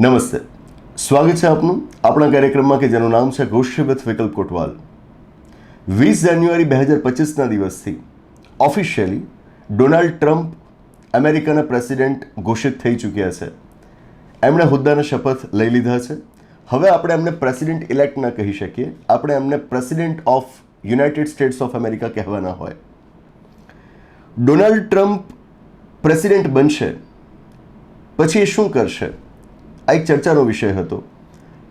નમસ્તે. સ્વાગત છે આપનું આપણા કાર્યક્રમમાં કે જેનું નામ છે ગોષ્ઠી વિકલ્પ કોટવાલ. વીસ જાન્યુઆરી બે હજાર પચીસના દિવસથી ઓફિશિયલી ડોનાલ્ડ ટ્રમ્પ અમેરિકાના પ્રેસિડેન્ટ ઘોષિત થઈ ચૂક્યા છે. એમણે હોદ્દાના શપથ લઈ લીધા છે. હવે આપણે એમને પ્રેસિડેન્ટ ઇલેક્ટ ન કહી શકીએ. આપણે એમને president of United States of America કહેવાના હોય. ડોનાલ્ડ ટ્રમ્પ પ્રેસિડેન્ટ બનશે. પછી એ શું કરશે? આ એક ચર્ચાનો વિષય હતો.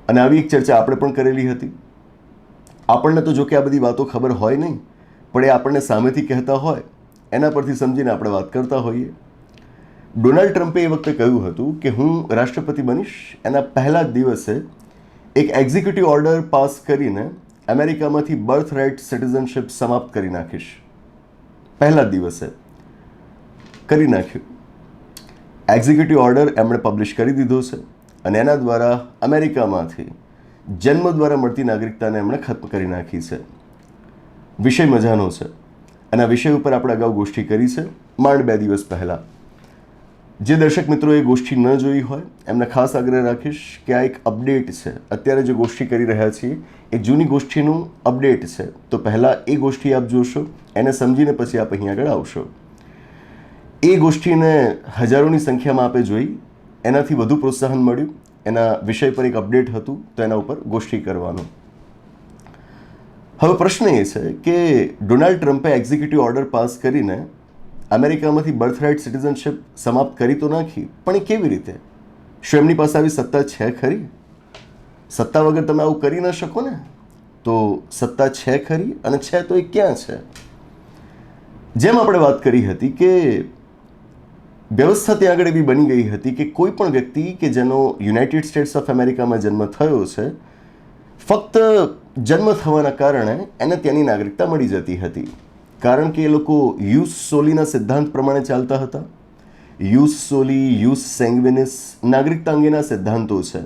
અને આવી એક ચર્ચા આપણે પણ કરેલી હતી. આપણને તો જો કે આ બધી વાતો ખબર હોય નહીં, પણ એ આપણને સામેથી કહેતા હોય, એના પરથી સમજીને આપણે વાત કરતા હોઈએ. ડોનાલ્ડ ટ્રમ્પે એ વખતે કહ્યું હતું કે હું રાષ્ટ્રપતિ બનીશ, એના પહેલા જ દિવસે એક એક્ઝિક્યુટિવ ઓર્ડર પાસ કરીને અમેરિકામાંથી બર્થ રાઇટ સિટીઝનશિપ સમાપ્ત કરી નાખીશ. પહેલા જ દિવસે કરી નાખ્યું. એક્ઝિક્યુટિવ ઓર્ડર એમણે પબ્લિશ કરી દીધો છે. અને એના દ્વારા અમેરિકામાંથી જન્મ દ્વારા મળતી નાગરિકતાને એમણે ખત્મ કરી નાખી છે. વિષય મજાનો છે. અને આ વિષય ઉપર આપણે અગાઉ ગોષ્ઠી કરી છે, માંડ બે દિવસ પહેલાં. જે દર્શક મિત્રોએ ગોષ્ઠી ન જોઈ હોય, એમને ખાસ આગ્રહ રાખીશ કે આ એક અપડેટ છે. અત્યારે જે ગોષ્ઠી કરી રહ્યા છીએ, એ જૂની ગોષ્ઠીનું અપડેટ છે. તો પહેલાં એ ગોષ્ઠી આપ જોશો, એને સમજીને પછી આપ અહીં આગળ આવશો. એ ગોષ્ઠીને હજારોની સંખ્યામાં આપે જોઈ એનાથી વધુ પ્રોત્સાહન મળ્યું. એના વિષય પર એક અપડેટ હતું તો એના ઉપર ગોષ્ઠી કરવાનું. હવે પ્રશ્ન એ છે કે ડોનાલ્ડ ટ્રમ્પે એક્ઝિક્યુટિવ ઓર્ડર પાસ કરીને અમેરિકામાંથી બર્થરાઇટ સિટીઝનશીપ સમાપ્ત કરી તો નાખી, પણ કેવી રીતે? શું એમની પાસે આવી સત્તા છે ખરી? સત્તા વગર તમે આવું કરી ન શકો ને? તો સત્તા છે ખરી અને છે તો એ ક્યાં છે? જેમ આપણે વાત કરી હતી કે વ્યવસ્થા ત્યાં આગળ એવી બની ગઈ હતી કે કોઈ પણ વ્યક્તિ કે જેનો યુનાઇટેડ સ્ટેટ્સ ઓફ અમેરિકામાં જન્મ થયો છે, ફક્ત જન્મ થવાના કારણે એને ત્યાંની નાગરિકતા મળી જતી હતી. કારણ કે એ લોકો યુસ સોલીના સિદ્ધાંત પ્રમાણે ચાલતા હતા. યુસ સોલી, યુસ સેંગવિનિસ નાગરિકતા અંગેના સિદ્ધાંતો છે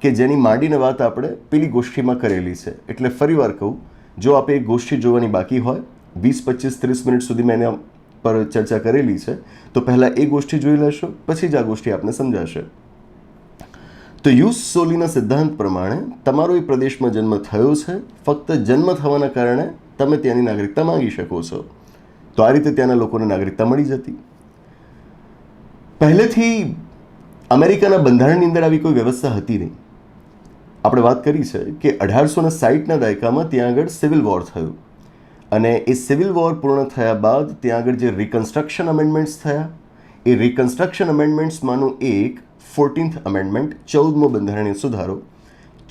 કે જેની માંડીને વાત આપણે પેલી ગોષ્ઠીમાં કરેલી છે. એટલે ફરીવાર કહું, જો આપે એક ગોષ્ઠી જોવાની બાકી હોય, વીસ, પચીસ, ત્રીસ મિનિટ સુધી મેં એના પર ચર્ચા કરેલી છે, તો પહેલાં એ ગોષ્ઠી જોઈ લેશો, પછી જ આ ગોષ્ઠી આપને સમજાશે. તો યુસ સોલીના સિદ્ધાંત પ્રમાણે તમારો એ પ્રદેશમાં જન્મ થયો છે, ફક્ત જન્મ થવાના કારણે તમે ત્યાંની નાગરિકતા માંગી શકો છો. તો આ રીતે ત્યાંના લોકોને નાગરિકતા મળી જતી. પહેલેથી અમેરિકાના બંધારણની અંદર આવી કોઈ વ્યવસ્થા હતી નહીં. આપણે વાત કરી છે કે અઢારસો ને સાહીઠના દાયકામાં ત્યાં આગળ સિવિલ વોર થયું. અને એ સિવિલ વોર પૂર્ણ થયા બાદ ત્યાં આગળ જે રિકન્સ્ટ્રક્શન અમેન્ડમેન્ટ્સ થયા, એ રિકન્સ્ટ્રક્શન અમેન્ડમેન્ટ્સમાંનું એક ફોર્ટીન્થ અમેન્ડમેન્ટ ચૌદમો બંધારણીય સુધારો.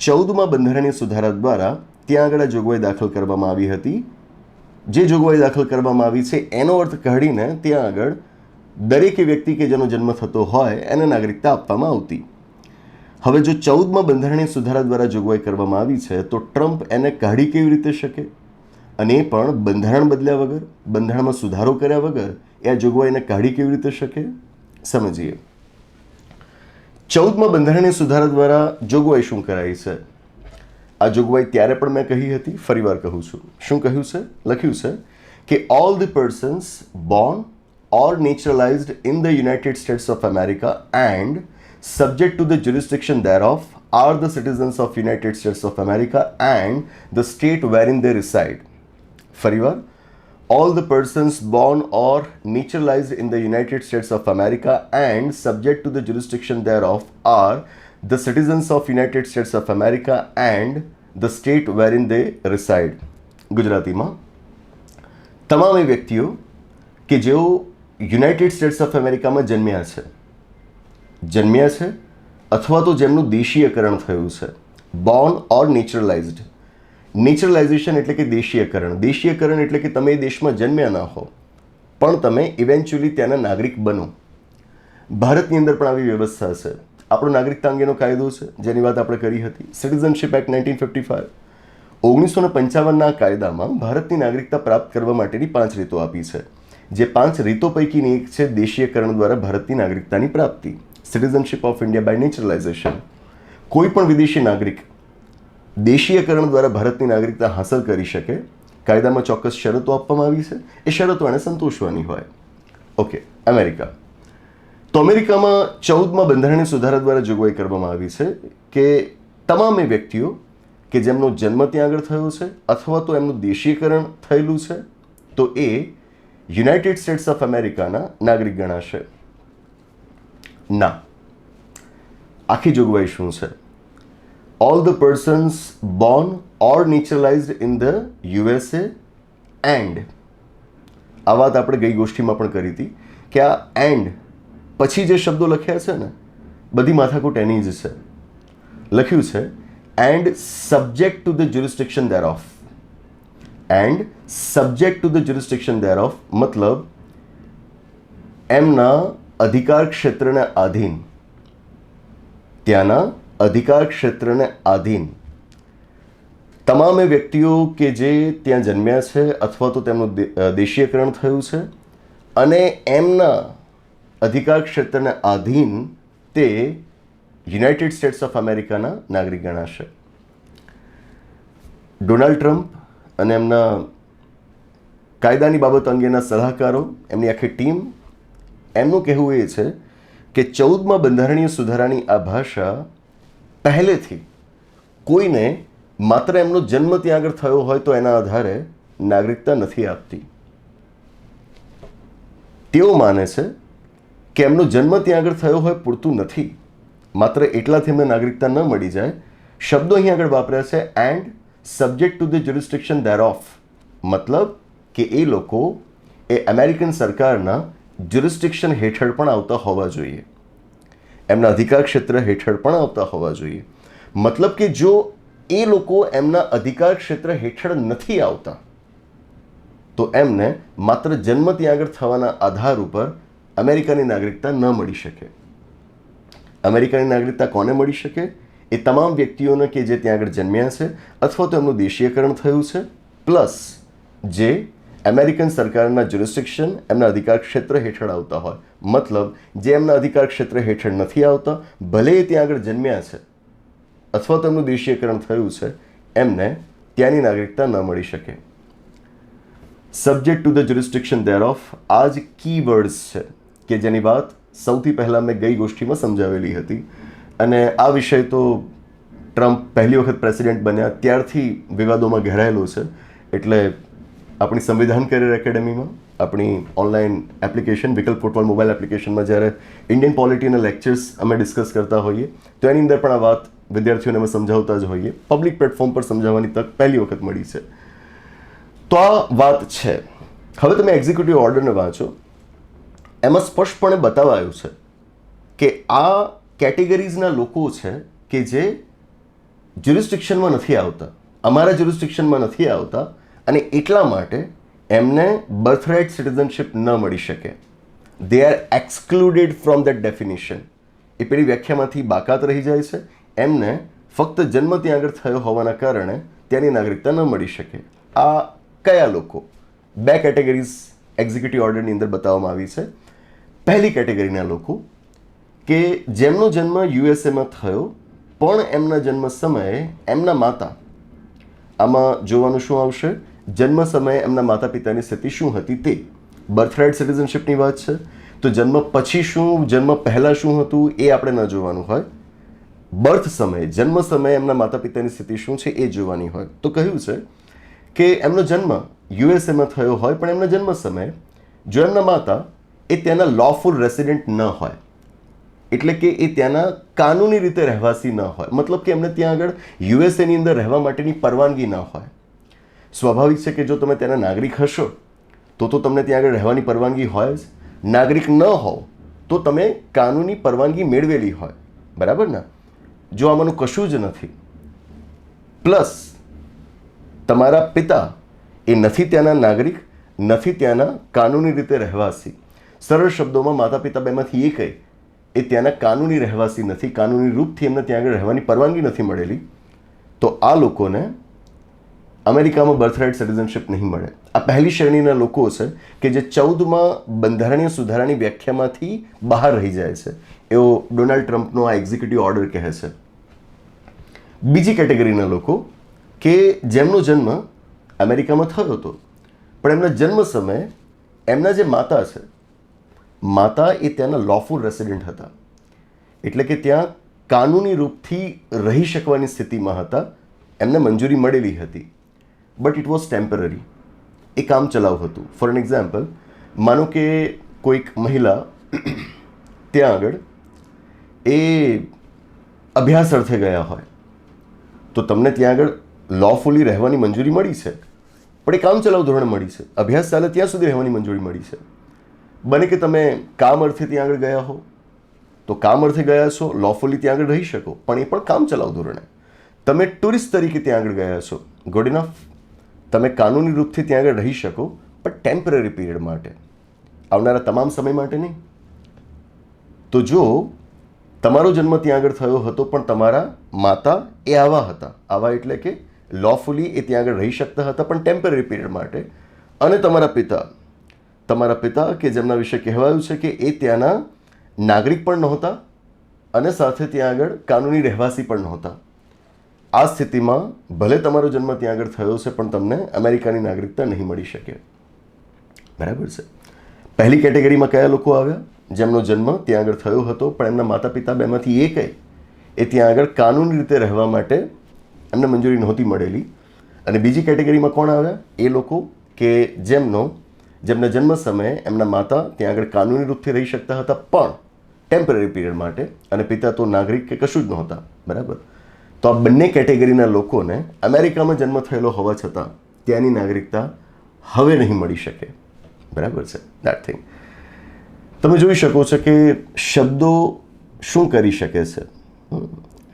ચૌદમા બંધારણીય સુધારા દ્વારા ત્યાં આગળ જોગવાઈ દાખલ કરવામાં આવી હતી. જે જોગવાઈ દાખલ કરવામાં આવી છે, એનો અર્થ કાઢીને ત્યાં આગળ દરેક વ્યક્તિ કે જેનો જન્મ થતો હોય, એને નાગરિકતા આપવામાં આવતી. હવે જો ચૌદમા બંધારણીય સુધારા દ્વારા જોગવાઈ કરવામાં આવી છે, તો ટ્રમ્પ એને કાઢી કેવી રીતે શકે? અને પણ બંધારણ બદલ્યા વગર બંધારણમાં સુધારો કર્યા વગર એ આ જોગવાઈને કાઢી કેવી રીતે શકે સમજીએ ચૌદમા બંધારણીય સુધારા દ્વારા જોગવાઈ શું કરાઈ છે આ જોગવાઈ ત્યારે પણ મેં કહી હતી ફરીવાર કહું છું શું કહ્યું છે લખ્યું છે કે all the persons born or naturalized in the United States of America and subject to the jurisdiction thereof are the citizens of United States of America and the state wherein they reside. ફરીવાર all the persons born or naturalized in the United States of America and subject to the jurisdiction thereof are the citizens of United States of America and the state wherein they reside. ગુજરાતીમાં તમામ એ વ્યક્તિઓ કે જેઓ United States of અમેરિકામાં જન્મ્યા છે જન્મ્યા છે અથવા તો જેમનું દેશીયકરણ થયું છે બોર્ન ઓર નેચરલાઇઝડ નેચરલાઇઝેશન એટલે કે દેશીયકરણ. દેશીયકરણ એટલે કે તમે એ દેશમાં જન્મ્યા ના હો, પણ તમે ઇવેન્ચ્યુઅલી ત્યાંના નાગરિક બનો. ભારતની અંદર પણ આવી વ્યવસ્થા છે. આપણો નાગરિકતા અંગેનો કાયદો છે, જેની વાત આપણે કરી હતી. Citizenship act nineteen fifty five ઓગણીસો ને પંચાવનના કાયદામાં ભારતની નાગરિકતા પ્રાપ્ત કરવા માટેની પાંચ રીતો આપી છે. જે પાંચ રીતો પૈકીની એક છે દેશીયકરણ દ્વારા ભારતની નાગરિકતાની પ્રાપ્તિ. Citizenship of India by naturalisation કોઈ પણ વિદેશી નાગરિક દેશીયકરણ દ્વારા ભારતની નાગરિકતા હાંસલ કરી શકે, કાયદામાં ચોક્કસ શરતો આપવામાં આવી છે. એ શરતો એને સંતોષવાની હોય. Okay, America. તો અમેરિકામાં ચૌદમાં બંધારણીય સુધારા દ્વારા જોગવાઈ કરવામાં આવી છે કે તમામ એ વ્યક્તિઓ કે જેમનો જન્મ ત્યાં આગળ થયો છે અથવા તો એમનું દેશીયકરણ થયેલું છે, તો એ યુનાઇટેડ સ્ટેટ્સ ઓફ અમેરિકાના નાગરિક ગણાશે. ના. આખી જોગવાઈ શું છે? All the persons born or naturalized in the USA and આ વાત આપણે ગઈ ગોષ્ઠીમાં પણ કરી હતી કે આ એન્ડ પછી જે શબ્દો લખ્યા છે ને, બધી માથાકૂટ એની જ છે. લખ્યું છે and subject to the jurisdiction thereof and subject to the jurisdiction thereof મતલબ, એમના અધિકાર ક્ષેત્રને આધીન. ત્યાંના અધિકાર ક્ષેત્રને આધીન. તમામ વ્યક્તિઓ કે જે ત્યાં જન્મ્યા છે અથવા તો તેમનું દેશીયકરણ થયું છે અને એમના અધિકાર ક્ષેત્રને આધીન તે યુનાઇટેડ સ્ટેટ્સ ઓફ અમેરિકાના નાગરિક ગણાશે. ડોનાલ્ડ ટ્રમ્પ અને એમના કાયદાની બાબત અંગેના સલાહકારો, એમની આખી ટીમ, એમનું કહેવું એ છે કે ચૌદમાં બંધારણીય સુધારાની આ ભાષા પહેલેથી કોઈને માત્ર એમનો જન્મ ત્યાં આગળ થયો હોય તો એના આધારે નાગરિકતા નથી આપતી. તેઓ માને છે કે એમનો જન્મ ત્યાં આગળ થયો હોય પૂરતું નથી. માત્ર એટલાથી એમને નાગરિકતા ન મળી જાય. શબ્દો અહીં આગળ વાપર્યા છે and subject to the jurisdiction thereof મતલબ કે એ લોકો એ અમેરિકન સરકારના જ્યુરિસ્ટિક્શન હેઠળ પણ આવતા હોવા જોઈએ. એમના અધિકાર ક્ષેત્ર હેઠળ પણ આવતા હોવા જોઈએ. મતલબ કે જો એ લોકો એમના અધિકાર ક્ષેત્ર હેઠળ નથી આવતા, તો એમને માત્ર જન્મ ત્યાં આગળ થવાના આધાર ઉપર અમેરિકાની નાગરિકતા ન મળી શકે. અમેરિકાની નાગરિકતા કોને મળી શકે? એ તમામ વ્યક્તિઓને કે જે ત્યાં આગળ જન્મ્યા છે, અથવા તો એમનું દેશીયકરણ થયું છે, પ્લસ જે અમેરિકન સરકારના જ્યુરિસ્ટિક્શન એમના અધિકાર ક્ષેત્ર હેઠળ આવતા હોય. મતલબ, જે એમના અધિકાર ક્ષેત્ર હેઠળ નથી આવતા, ભલે એ ત્યાં આગળ જન્મ્યા છે, અથવા તો એમનું દેશીયકરણ થયું છે, એમને ત્યાંની નાગરિકતા ન મળી શકે. Subject to the jurisdiction thereof આ જ કી વર્ડ્સ છે, કે જેની વાત સૌથી પહેલાં મેં ગઈ ગોષ્ઠીમાં સમજાવેલી હતી. અને આ વિષય તો ટ્રમ્પ પહેલી વખત પ્રેસિડેન્ટ બન્યા, ત્યારથી વિવાદોમાં ઘેરાયેલો છે. એટલે આપણી સંવિધાન કરિયર એકેડેમીમાં આપણી ઓનલાઈન એપ્લિકેશન વિકલ્પ ફૂટબોલ મોબાઈલ એપ્લિકેશનમાં જ્યારે ઇન્ડિયન પોલિટીના લેક્ચર્સ અમે ડિસ્કસ કરતા હોઈએ, તો એની અંદર પણ આ વાત વિદ્યાર્થીઓને અમે સમજાવતા જ હોઈએ. પબ્લિક પ્લેટફોર્મ પર સમજાવવાની તક પહેલી વખત મળી છે. તો આ વાત છે. હવે તમે એક્ઝિક્યુટિવ ઓર્ડરને વાંચો. એમાં સ્પષ્ટપણે બતાવાયું છે કે આ કેટેગરીઝના લોકો છે કે જે જ્યુરિસ્ટિક્શનમાં નથી આવતા. અમારા જ્યુરિસ્ટિક્શનમાં નથી આવતા. અને એટલા માટે એમને બર્થરાઇટ સિટીઝનશિપ ન મળી શકે. They are excluded from that definition એ પેલી વ્યાખ્યામાંથી બાકાત રહી જાય છે. એમને ફક્ત જન્મ ત્યાં આગળ થયો હોવાના કારણે ત્યાંની નાગરિકતા ન મળી શકે. આ કયા લોકો? બે કેટેગરીઝ એક્ઝિક્યુટિવ ઓર્ડરની અંદર બતાવવામાં આવી છે. પહેલી કેટેગરીના લોકો કે જેમનો જન્મ યુએસએમાં થયો, પણ એમના જન્મ સમયે એમના માતા આમાં જોવાનું શું આવશે? જન્મ સમયે એમના માતા પિતાની સ્થિતિ શું હતી તે? બર્થરાઇટ સિટીઝનશિપની વાત છે. તો જન્મ પછી શું, જન્મ પહેલાં શું હતું, એ આપણે ન જોવાનું હોય. બર્થ સમયે, જન્મ સમયે એમના માતા પિતાની સ્થિતિ શું છે એ જોવાની હોય. તો કહ્યું છે કે એમનો જન્મ યુએસએમાં થયો હોય, પણ એમના જન્મ સમયે જો એમના માતા એ ત્યાંના લોફુલ રેસિડેન્ટ ન હોય, એટલે કે એ ત્યાંના કાનૂની રીતે રહેવાસી ન હોય, મતલબ કે એમને ત્યાં આગળ યુએસએની અંદર રહેવા માટેની પરવાનગી ન હોય સ્વાભાવિક છે કે જો તમે ત્યાંના નાગરિક હશો, તો તો તમને ત્યાં આગળ રહેવાની પરવાનગી હોય જ. નાગરિક ન હોવ, તો તમે કાનૂની પરવાનગી મેળવેલી હોય. બરાબર ને? જો આમાંનું કશું જ નથી. પ્લસ, તમારા પિતા એ નથી ત્યાંના નાગરિક, નથી ત્યાંના કાનૂની રીતે રહેવાસી. સરળ શબ્દોમાં માતા પિતા બેમાંથી એ કહે એ ત્યાંના કાનૂની રહેવાસી નથી, કાનૂની રૂપથી એમને ત્યાં આગળ રહેવાની પરવાનગી નથી મળેલી. તો આ લોકોને અમેરિકામાં બર્થરાઇટ સિટીઝનશિપ નહીં મળે. આ પહેલી શ્રેણીના લોકો છે કે જે ચૌદમાં બંધારણીય સુધારાની વ્યાખ્યામાંથી બહાર રહી જાય છે. એવો ડોનાલ્ડ ટ્રમ્પનો આ એક્ઝિક્યુટિવ ઓર્ડર કહે છે. બીજી કેટેગરીના લોકો કે જેમનો જન્મ અમેરિકામાં થયો હતો, પણ એમના જન્મ સમયે એમના જે માતા છે, માતા એ ત્યાંના લોફુલ રેસિડેન્ટ હતા. એટલે કે ત્યાં કાનૂની રૂપથી રહી શકવાની સ્થિતિમાં હતા. એમને મંજૂરી મળેલી હતી. બટ ઇટ વોઝ ટેમ્પરરી એ કામ ચલાવ હતું ફોર એન એક્ઝામ્પલ માનો કે કોઈક મહિલા ત્યાં આગળ એ અભ્યાસ અર્થે ગયા હોય તો તમને ત્યાં આગળ લોફુલી રહેવાની મંજૂરી મળી છે પણ એ કામ ચલાવ ધોરણે મળી છે અભ્યાસ ચાલે ત્યાં સુધી રહેવાની મંજૂરી મળી છે બને કે તમે કામ અર્થે ત્યાં આગળ ગયા હો તો કામ અર્થે ગયા છો લોફુલી ત્યાં આગળ રહી શકો પણ એ પણ કામ ચલાવ ધોરણે તમે ટુરિસ્ટ તરીકે ત્યાં આગળ ગયા છો ગુડ ઇનફ તમે કાનૂની રૂપથી ત્યાં આગળ રહી શકો, પણ ટેમ્પરરી પીરિયડ માટે. આવનારા તમામ સમય માટે નહીં. તો જો તમારો જન્મ ત્યાં આગળ થયો હતો, પણ તમારા માતા એ આવા હતા. આવા એટલે કે લોફુલી એ ત્યાં આગળ રહી શકતા હતા, પણ ટેમ્પરરી પીરિયડ માટે. અને તમારા પિતા તમારા પિતા કે જેમના વિશે કહેવાયું છે કે એ ત્યાંના નાગરિક પણ નહોતા અને સાથે ત્યાં આગળ કાનૂની રહેવાસી પણ નહોતા. આ સ્થિતિમાં ભલે તમારો જન્મ ત્યાં આગળ થયો છે પણ તમને અમેરિકાની નાગરિકતા નહીં મળી શકે. બરાબર છે? પહેલી કેટેગરીમાં કયા લોકો આવ્યા? જેમનો જન્મ ત્યાં આગળ થયો હતો, પણ એમના માતા પિતા બેમાંથી એક એ ત્યાં આગળ કાનૂની રીતે રહેવા માટે એમને મંજૂરી નહોતી મળેલી. અને બીજી કેટેગરીમાં કોણ આવ્યા? એ લોકો કે જેમનો જેમના જન્મ સમયે એમના માતા ત્યાં આગળ કાનૂની રૂપથી રહી શકતા હતા, પણ ટેમ્પરરી પીરિયડ માટે, અને પિતા તો નાગરિક કે કશું જ નહોતા. બરાબર? તો આ બંને કેટેગરીના લોકોને અમેરિકામાં જન્મ થયેલો હોવા છતાં ત્યાંની નાગરિકતા હવે નહીં મળી શકે. બરાબર છે? દેટ થિંગ તમે જોઈ શકો છો કે શબ્દો શું કરી શકે છે?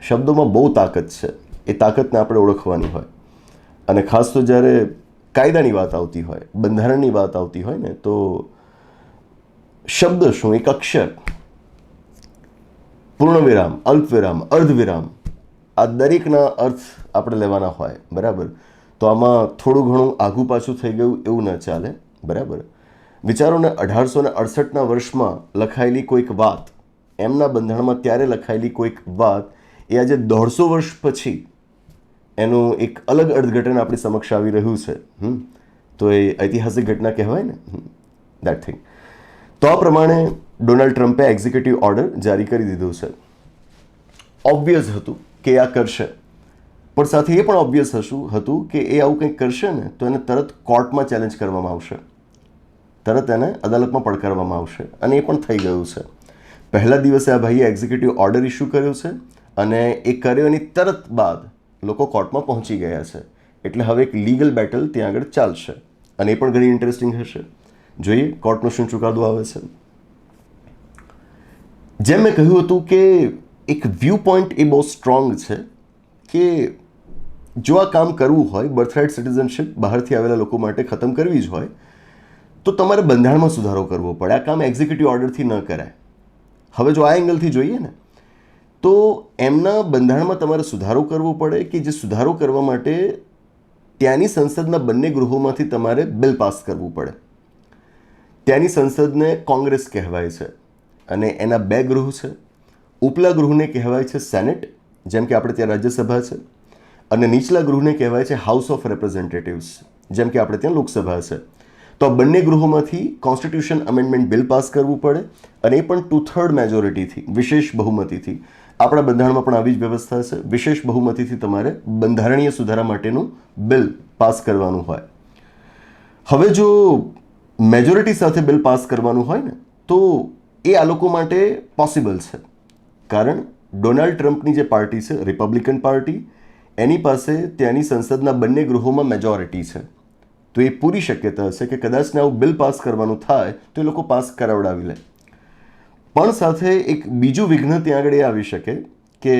શબ્દોમાં બહુ તાકાત છે. એ તાકાતને આપણે ઓળખવાની હોય. અને ખાસ તો જ્યારે કાયદાની વાત આવતી હોય, બંધારણની વાત આવતી હોય ને, તો શબ્દ શું? એક અક્ષર. પૂર્ણવિરામ, અલ્પવિરામ, અર્ધવિરામ. આ દરેકના અર્થ આપણે લેવાના હોય, બરાબર? તો આમાં થોડું ઘણું આઘું પાછું થઈ ગયું એવું ન ચાલે, બરાબર? વિચારોને અઢારસો ને અડસઠના વર્ષમાં લખાયેલી કોઈક વાત, એમના બંધારણમાં ત્યારે લખાયેલી કોઈક વાત, એ આજે દોઢસો વર્ષ પછી એનું એક અલગ અર્થઘટન આપણી સમક્ષ આવી રહ્યું છે, હમ? તો એ ઐતિહાસિક ઘટના કહેવાય ને? દેટ થિંગ તો આ પ્રમાણે ડોનાલ્ડ ટ્રમ્પે એક્ઝિક્યુટિવ ઓર્ડર જારી કરી દીધો છે. ઓબ્વિયસ હતું. કે આ કરશે. પણ સાથે એ પણ ઓબ્વિયસ હશું, હતું કે એ આવું કંઈક કરશે ને, તો એને તરત કોર્ટમાં ચેલેન્જ કરવામાં આવશે. તરત એને અદાલતમાં પડકારવામાં આવશે. અને એ પણ થઈ ગયું છે. પહેલા દિવસે આ ભાઈએ એક્ઝિક્યુટિવ ઓર્ડર ઇસ્યુ કર્યો છે અને એ કર્યો એની તરત બાદ લોકો કોર્ટમાં પહોંચી ગયા છે. એટલે હવે એક લીગલ બેટલ ત્યાં આગળ ચાલશે. અને એ પણ ઘણી ઇન્ટરેસ્ટિંગ હશે. જોઈએ કોર્ટનો શું ચુકાદો આવે છે. જેમ મેં કહ્યું હતું કે એક વ્યૂ પોઈન્ટ એ બહુ સ્ટ્રોંગ છે કે જો આ કામ કરવું હોય બર્થરાઇટ સિટીઝનશીપ બહારથી આવેલા લોકો માટે ખતમ કરવી જ હોય, તો તમારે બંધારણમાં સુધારો કરવો પડે. આ કામ એક્ઝિક્યુટિવ ઓર્ડરથી ન કરાય. હવે જો આ એંગલથી જોઈએ ને, તો એમના બંધારણમાં તમારે સુધારો કરવો પડે કે જે સુધારો કરવા માટે ત્યાંની સંસદના બંને ગૃહોમાંથી તમારે બિલ પાસ કરવું પડે. ત્યાંની સંસદને કોંગ્રેસ કહેવાય છે અને એના બે ગૃહ છે. ઉપલા ગૃહને કહેવાય છે સેનેટ, જેમ કે આપણે ત્યાં રાજ્યસભા છે, અને નીચલા ગૃહને કહેવાય છે હાઉસ ઓફ રેપ્રેઝેન્ટેટિવ્સ, જેમ કે આપણે ત્યાં લોકસભા છે. તો આ બંને ગૃહોમાંથી કોન્સ્ટિટ્યુશન અમેન્ડમેન્ટ બિલ પાસ કરવું પડે, અને એ પણ ટુ થર્ડ મેજોરિટીથી વિશેષ બહુમતીથી. આપણા બંધારણમાં પણ આવી જ વ્યવસ્થા છે. વિશેષ બહુમતીથી તમારે બંધારણીય સુધારા માટેનું બિલ પાસ કરવાનું હોય. હવે જો મેજોરિટી સાથે બિલ પાસ કરવાનું હોય ને, તો એ આ લોકો માટે પોસિબલ છે. કારણ ડોનાલ્ડ ટ્રમ્પની જે પાર્ટી છે, રિપબ્લિકન પાર્ટી, એની પાસે ત્યાંની સંસદના બંને ગૃહોમાં મેજોરિટી છે. તો એ પૂરી શક્યતા હશે કે કદાચને આવું બિલ પાસ કરવાનું થાય તો એ લોકો પાસ કરાવડાવી લે. પણ સાથે એક બીજું વિઘ્ન ત્યાં આગળ એ આવી શકે કે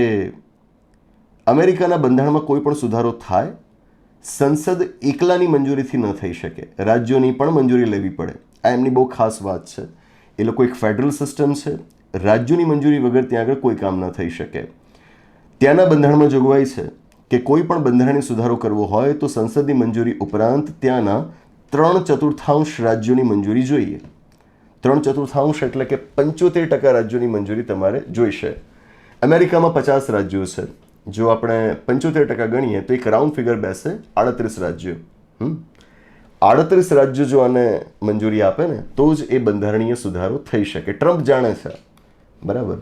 અમેરિકાના બંધારણમાં કોઈ પણ સુધારો થાય, સંસદ એકલાની મંજૂરીથી ન થઈ શકે. રાજ્યોની પણ મંજૂરી લેવી પડે. આ એમની બહુ ખાસ વાત છે. એ લોકો એક ફેડરલ સિસ્ટમ છે. રાજ્યોની મંજૂરી વગર ત્યાં આગળ કોઈ કામ ન થઈ શકે. ત્યાંના બંધારણમાં જોગવાઈ છે કે કોઈ પણ બંધારણીય સુધારો કરવો હોય તો સંસદની મંજૂરી ઉપરાંત ત્યાંના ત્રણ ચતુર્થાંશ રાજ્યોની મંજૂરી જોઈએ. ત્રણ ચતુર્થાંશ એટલે કે પંચોતેર ટકા રાજ્યોની મંજૂરી તમારે જોઈશે. અમેરિકામાં પચાસ રાજ્યો છે. જો આપણે પંચોતેર ટકા ગણીએ તો એક રાઉન્ડ ફિગર બેસે આડત્રીસ રાજ્યો. આડત્રીસ રાજ્યો જો આને મંજૂરી આપે ને તો જ એ બંધારણીય સુધારો થઈ શકે. ટ્રમ્પ જાણે છે. બરાબર.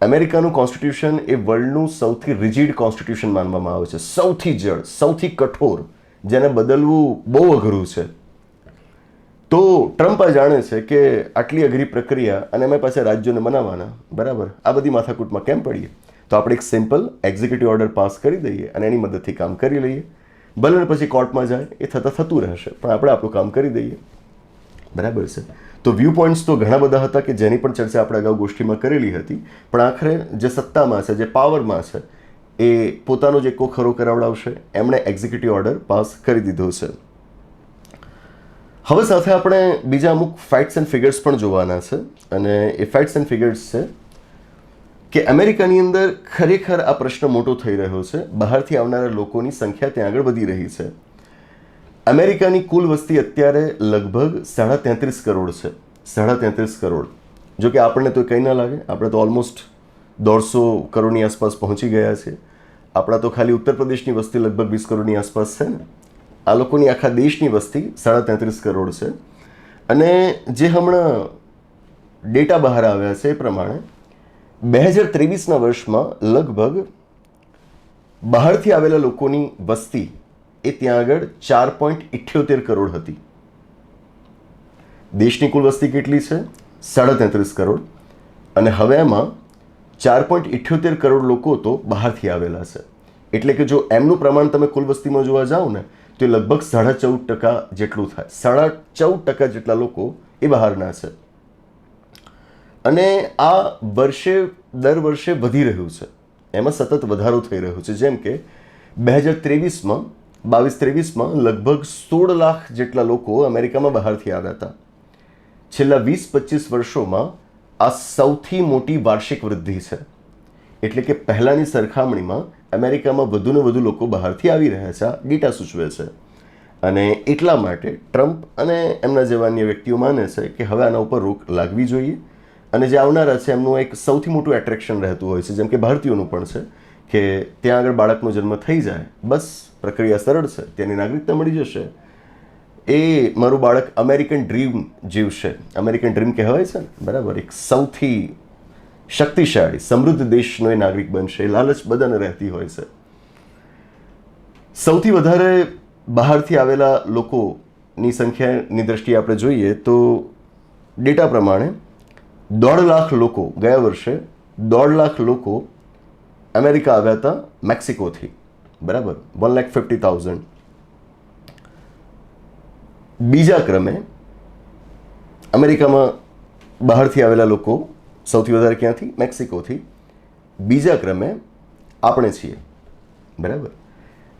અમેરિકાનું કોન્સ્ટિટ્યુશન એ વર્લ્ડનું સૌથી રિજિડ કોન્સ્ટિટ્યુશન માનવામાં આવે છે. સૌથી જડ, સૌથી કઠોર, જેને બદલવું બહુ અઘરું છે. તો ટ્રમ્પ આ જાણે છે કે આટલી અઘરી પ્રક્રિયા અને અમે પાસે રાજ્યોને બનાવવાના, બરાબર? આ બધી માથાકૂટમાં કેમ પડીએ? તો આપણે એક સિમ્પલ એક્ઝિક્યુટિવ ઓર્ડર પાસ કરી દઈએ અને એની મદદથી કામ કરી લઈએ. ભલે પછી કોર્ટમાં જાય, એ થતાં થતું રહેશે, પણ આપણે આપણું કામ કરી દઈએ. બરાબર છે. તો વ્યૂ પોઈન્ટ્સ તો ઘણા બધા હતા કે જેની પણ ચર્ચા આપણે અગાઉ ગોષ્ઠીમાં કરેલી હતી, પણ આખરે જે સત્તામાં છે, જે પાવરમાં છે, એ પોતાનો જે કોખરો કરાવડાવશે. એમણે એક્ઝિક્યુટિવ ઓર્ડર પાસ કરી દીધો છે. હવે સાથે આપણે બીજા અમુક ફેક્ટ્સ એન્ડ ફિગર્સ પણ જોવાના છે. અને એ ફેક્ટ્સ એન્ડ ફિગર્સ છે કે અમેરિકાની અંદર ખરેખર આ પ્રશ્ન મોટો થઈ રહ્યો છે. બહારથી આવનારા લોકોની સંખ્યા ત્યાં આગળ વધી રહી છે. અમેરિકાની કુલ વસ્તી અત્યારે લગભગ સાડા તેત્રીસ કરોડ છે. સાડા તેત્રીસ કરોડ. જો કે આપણને તો કંઈ ના લાગે. આપણે તો ઓલમોસ્ટ દોઢસો કરોડની આસપાસ પહોંચી ગયા છે. આપણા તો ખાલી ઉત્તર પ્રદેશની વસ્તી લગભગ વીસ કરોડની આસપાસ છે ને. આ લોકોની આખા દેશની વસ્તી સાડા તેત્રીસ કરોડ છે. અને જે હમણાં ડેટા બહાર આવ્યા છે એ પ્રમાણે બે હજાર ત્રેવીસના વર્ષમાં લગભગ બહારથી આવેલા લોકોની વસ્તી એ ત્યાં આગળ ચાર પોઈન્ટ ઇઠ્યોતેર કરોડ હતી. દેશની કુલ વસ્તી કેટલી છે? સાડા તેત્રીસ કરોડ. અને હવે એમાં ચાર પોઈન્ટ ઇઠ્યોતેર કરોડ લોકો તો બહારથી આવેલા છે. એટલે કે જો એમનું પ્રમાણ તમે કુલ વસ્તીમાં જોવા જાઓ ને, તો એ લગભગ સાડા ચૌદ ટકા જેટલું થાય. સાડા ચૌદ ટકા જેટલા લોકો એ બહારના છે. અને આ વર્ષે, દર વર્ષે વધી રહ્યું છે. એમાં સતત વધારો થઈ રહ્યો છે. જેમ કે બે હજાર ત્રેવીસમાં બાવીસ ત્રેવીસમાં લગભગ સોળ લાખ જેટલા લોકો અમેરિકામાં બહારથી આવ્યા હતા. છેલ્લા વીસ પચીસ વર્ષોમાં આ સૌથી મોટી વાર્ષિક વૃદ્ધિ છે. એટલે કે પહેલાંની સરખામણીમાં અમેરિકામાં વધુને વધુ લોકો બહારથી આવી રહ્યા છે ડેટા સૂચવે છે. અને એટલા માટે ટ્રમ્પ અને એમના જેવા અન્ય વ્યક્તિઓ માને છે કે હવે આના ઉપર રોક લાગવી જોઈએ. અને જે આવનારા છે, એમનું એક સૌથી મોટું એટ્રેક્શન રહેતું હોય છે, જેમ કે ભારતીયોનું પણ છે. કે ત્યાં આગળ બાળકનો જન્મ થઈ જાય, બસ, પ્રક્રિયા સરળ છે, તેની નાગરિકતા મળી જશે. એ મારું બાળક અમેરિકન ડ્રીમ જીવશે અમેરિકન ડ્રીમ કહેવાય છે ને? બરાબર? એક સૌથી શક્તિશાળી, સમૃદ્ધ દેશનો એ નાગરિક બનશે. એ લાલચ બધાને રહેતી હોય છે. સૌથી વધારે બહારથી આવેલા લોકોની સંખ્યાની દ્રષ્ટિએ આપણે જોઈએ તો ડેટા પ્રમાણે દોઢ લાખ લોકો ગયા વર્ષે દોઢ લાખ લોકો અમેરિકા આવ્યા હતા મેક્સિકોથી બરાબર વન લાખ ફિફ્ટી થાઉઝન્ડ બીજા ક્રમે અમેરિકામાં બહારથી આવેલા લોકો સૌથી વધારે ક્યાંથી મેક્સિકોથી બીજા ક્રમે આપણે છીએ, બરાબર?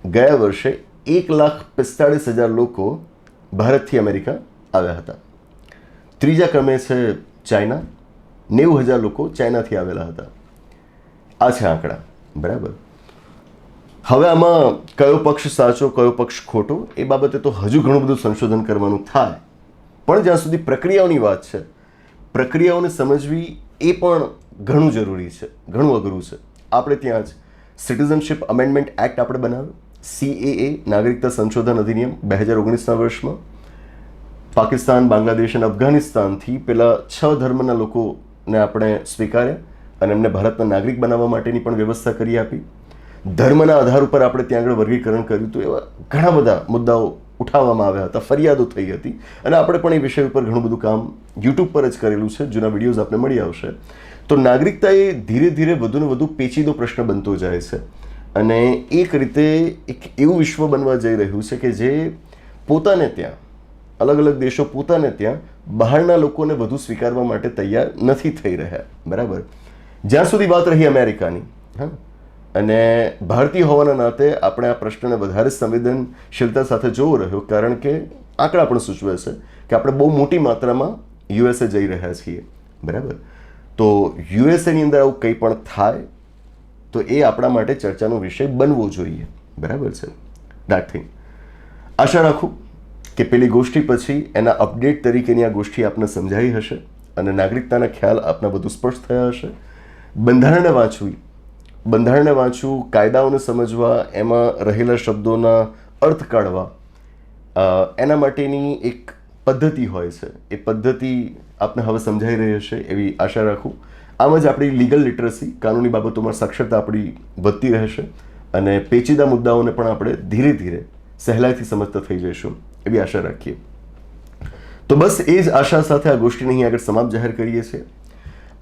ગયા વર્ષે એક લાખ પિસ્તાળીસ હજાર લોકો ભારતથી અમેરિકા આવ્યા હતા. ત્રીજા ક્રમે છે ચાઇના, નેવું હજાર લોકો ચાઇનાથી આવેલા હતા. આ છે આંકડા. બરાબર? હવે આમાં કયો પક્ષ સાચો, કયો પક્ષ ખોટો, એ બાબતે તો હજુ ઘણું બધું સંશોધન કરવાનું થાય. પણ જ્યાં સુધી પ્રક્રિયાઓની વાત છે, પ્રક્રિયાઓને સમજવી એ પણ ઘણું જરૂરી છે, ઘણું અઘરું છે. આપણે ત્યાં જ સિટીઝનશીપ અમેન્ડમેન્ટ એક્ટ આપણે બનાવ્યો. સીએએ નાગરિકતા સંશોધન અધિનિયમ બે હજાર ઓગણીસના વર્ષમાં. પાકિસ્તાન, બાંગ્લાદેશ અને અફઘાનિસ્તાનથી પેલા છ ધર્મના લોકોને આપણે સ્વીકાર્યા. અને એમને ભારતના નાગરિક બનાવવા માટેની પણ વ્યવસ્થા કરી આપી. ધર્મના આધાર ઉપર આપણે ત્યાં આગળ વર્ગીકરણ કર્યું હતું. એવા ઘણા બધા મુદ્દાઓ ઉઠાવવામાં આવ્યા હતા, ફરિયાદો થઈ હતી. અને આપણે પણ એ વિષય ઉપર ઘણું બધું કામ યુટ્યુબ પર જ કરેલું છે. જૂના વિડીયોઝ આપણે મળી આવશે. તો નાગરિકતા એ ધીરે ધીરે વધુને વધુ પેચીદો પ્રશ્ન બનતો જાય છે. અને એક રીતે એક એવું વિશ્વ બનવા જઈ રહ્યું છે કે જે પોતાને ત્યાં, અલગ અલગ દેશો પોતાને ત્યાં બહારના લોકોને વધુ સ્વીકારવા માટે તૈયાર નથી થઈ રહ્યા. બરાબર? જ્યાં સુધી વાત રહી અમેરિકાની, હા, અને ભારતીય હોવાના નાતે આપણે આ પ્રશ્નને વધારે સંવેદનશીલતા સાથે જોવો રહ્યો, કારણ કે આંકડા પણ સૂચવે છે કે આપણે બહુ મોટી માત્રામાં યુએસએ જઈ રહ્યા છીએ, બરાબર? તો યુએસએની અંદર આવું કંઈ પણ થાય, તો એ આપણા માટે ચર્ચાનો વિષય બનવો જોઈએ, બરાબર છે? દેટ થિંગ આશા રાખું કે પેલી ગોષ્ઠી પછી એના અપડેટ તરીકેની આ ગોષ્ઠી આપને સમજાઈ હશે અને નાગરિકતાના ખ્યાલ આપના વધુ સ્પષ્ટ થયા હશે. બંધારણને વાંચવી. બંધારણને વાંચવું, કાયદાઓને સમજવા, એમાં રહેલા શબ્દોના અર્થ કાઢવા એના માટેની એક પદ્ધતિ હોય છે. એ પદ્ધતિ આપને હવે સમજાઈ રહી હશે એવી આશા રાખું. આમ જ આપણી લીગલ લિટરસી, કાનૂની બાબતોમાં સાક્ષરતા આપણી વધતી રહેશે અને પેચીદા મુદ્દાઓને પણ આપણે ધીરે ધીરે સહેલાઈથી સમજતા થઈ જઈશું એવી આશા રાખીએ. તો બસ એ જ આશા સાથે આ ગોષ્ઠીને અહીં આગળ સમાપ્ત જાહેર કરીએ છીએ.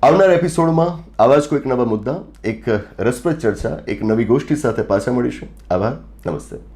આવનાર એપિસોડમાં આવા જ કોઈક નવા મુદ્દા, એક રસપ્રદ ચર્ચા, એક નવી ગોષ્ઠી સાથે પાછા મળીશું. આભાર. નમસ્તે.